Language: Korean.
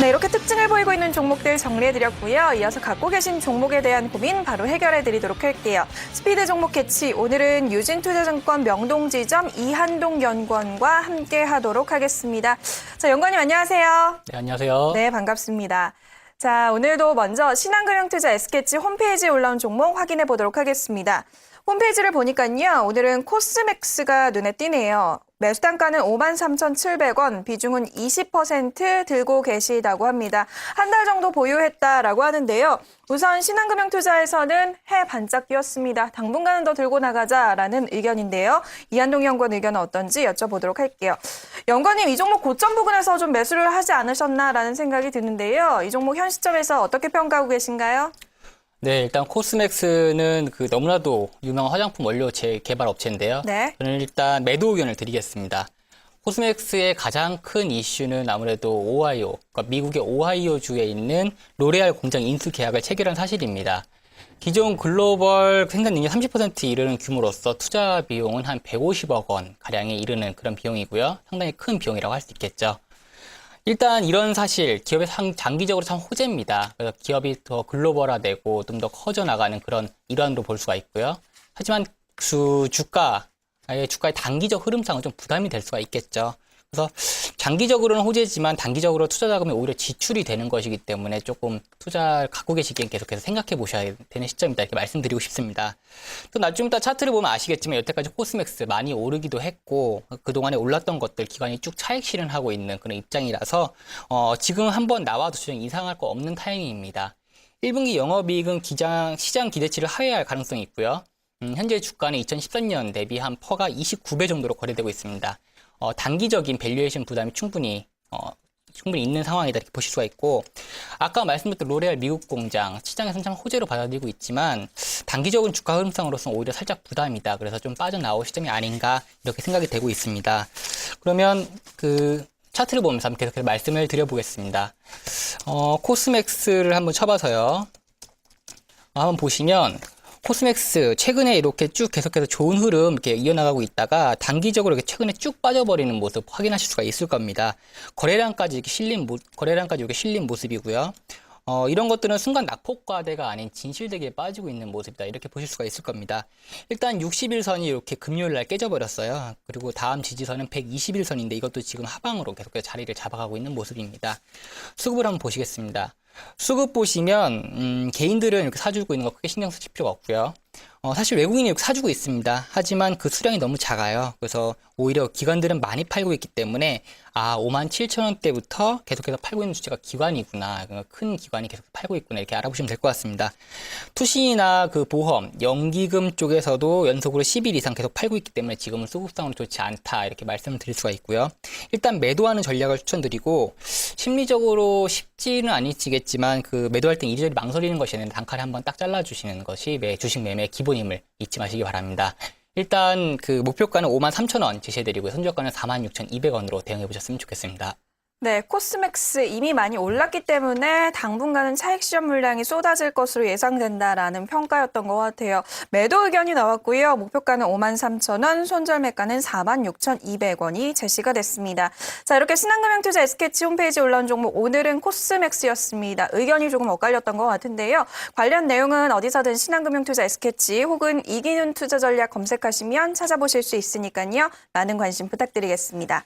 네, 이렇게 특징을 보이고 있는 종목들 정리해드렸고요. 이어서 갖고 계신 종목에 대한 고민 바로 해결해드리도록 할게요. 스피드 종목 캐치, 오늘은 유진투자증권 명동지점 이한동 연구원과 함께 하도록 하겠습니다. 자, 연구원님 안녕하세요. 네, 안녕하세요. 네, 반갑습니다. 자, 오늘도 먼저 신한금융투자 S캐치 홈페이지에 올라온 종목 확인해 보도록 하겠습니다. 홈페이지를 보니까요, 오늘은 코스맥스가 눈에 띄네요. 매수 단가는 53,700원, 비중은 20% 들고 계시다고 합니다. 한 달 정도 보유했다라고 하는데요. 우선 신한금융투자에서는 해 반짝 뛰었습니다. 당분간은 더 들고 나가자라는 의견인데요. 이한동 연구원 의견은 어떤지 여쭤보도록 할게요. 연구원님, 이 종목 고점 부근에서 좀 매수를 하지 않으셨나라는 생각이 드는데요. 이 종목 현 시점에서 어떻게 평가하고 계신가요? 네, 일단 코스맥스는 그 너무나도 유명한 화장품 원료 재개발 업체인데요. 네. 저는 일단 매도 의견을 드리겠습니다. 코스맥스의 가장 큰 이슈는 아무래도 오하이오, 그러니까 미국의 오하이오 주에 있는 로레알 공장 인수 계약을 체결한 사실입니다. 기존 글로벌 생산 능력 30% 이르는 규모로서 투자 비용은 한 150억 원 가량에 이르는 그런 비용이고요. 상당히 큰 비용이라고 할 수 있겠죠. 일단 이런 사실 기업의 상, 장기적으로 참 호재입니다. 그래서 기업이 더 글로벌화되고 좀 더 커져 나가는 그런 일환으로 볼 수가 있고요. 하지만 수 주가의 주가의 단기적 흐름상은 좀 부담이 될 수가 있겠죠. 그래서 장기적으로는 호재지만 단기적으로 투자 자금이 오히려 지출이 되는 것이기 때문에 조금 투자를 갖고 계시기엔 계속해서 생각해 보셔야 되는 시점이다 이렇게 말씀드리고 싶습니다. 또 나중 이따 차트를 보면 아시겠지만 여태까지 코스맥스 많이 오르기도 했고 그동안에 올랐던 것들 기관이 쭉 차익 실현하고 있는 그런 입장이라서 어, 지금 한번 나와도 좀 이상할 거 없는 타이밍입니다. 1분기 영업이익은 기장, 시장 기대치를 하회할 가능성이 있고요. 음, 현재 주가는 2013년 대비 한 퍼가 29배 정도로 거래되고 있습니다. 어, 단기적인 밸류에이션 부담이 충분히 어, 충분히 있는 상황이다 이렇게 보실 수가 있고 아까 말씀드렸던 로레알 미국 공장 시장에서는 참 호재로 받아들이고 있지만 단기적인 주가 흐름상으로서는 오히려 살짝 부담이다. 그래서 좀 빠져나올 시점이 아닌가 이렇게 생각이 되고 있습니다. 그러면 그 차트를 보면서 계속해서 말씀을 드려보겠습니다. 어, 코스맥스를 한번 쳐봐서요. 어, 한번 보시면 코스맥스 최근에 이렇게 쭉 계속해서 좋은 흐름 이렇게 이어나가고 있다가 단기적으로 이렇게 최근에 쭉 빠져버리는 모습 확인하실 수가 있을 겁니다. 거래량까지 이렇게 실린 모, 거래량까지 이렇게 실린 모습이고요. 어, 이런 것들은 순간 낙폭과대가 아닌 진실되게 빠지고 있는 모습이다. 이렇게 보실 수가 있을 겁니다. 일단 60일선이 이렇게 금요일 날 깨져버렸어요. 그리고 다음 지지선은 120일선인데 이것도 지금 하방으로 계속해서 자리를 잡아가고 있는 모습입니다. 수급을 한번 보시겠습니다. 수급 보시면 음, 개인들은 이렇게 사주고 있는 거 크게 신경 쓰실 필요가 없고요. 어, 사실 외국인이 이렇게 사주고 있습니다. 하지만 그 수량이 너무 작아요. 그래서 오히려 기관들은 많이 팔고 있기 때문에 아 5만 7천 원대부터 계속해서 팔고 있는 주체가 기관이구나. 그러니까 큰 기관이 계속 팔고 있구나 이렇게 알아보시면 될 것 같습니다. 투신이나 그 보험, 연기금 쪽에서도 연속으로 10일 이상 계속 팔고 있기 때문에 지금은 수급상으로 좋지 않다 이렇게 말씀을 드릴 수가 있고요. 일단 매도하는 전략을 추천드리고 심리적으로 쉽지는 아니시겠지만 그 매도할 땐 이리저리 망설이는 것이 아니라 단칼에 한번 딱 잘라주시는 것이 매 주식 매매 기본임을 잊지 마시기 바랍니다. 일단 그 목표가는 5만 3천 원 제시해드리고요. 선저가는 4만 6,200원으로 대응해 보셨으면 좋겠습니다. 네, 코스맥스 이미 많이 올랐기 때문에 당분간은 차익 시험 물량이 쏟아질 것으로 예상된다라는 평가였던 것 같아요. 매도 의견이 나왔고요. 목표가는 5만 3천 원, 손절 매가는 4만 6,200원이 제시가 됐습니다. 자, 이렇게 신한금융투자 S캐치 홈페이지에 올라온 종목 오늘은 코스맥스였습니다. 의견이 조금 엇갈렸던 것 같은데요. 관련 내용은 어디서든 신한금융투자 S캐치 혹은 이기는 투자 전략 검색하시면 찾아보실 수 있으니까요. 많은 관심 부탁드리겠습니다.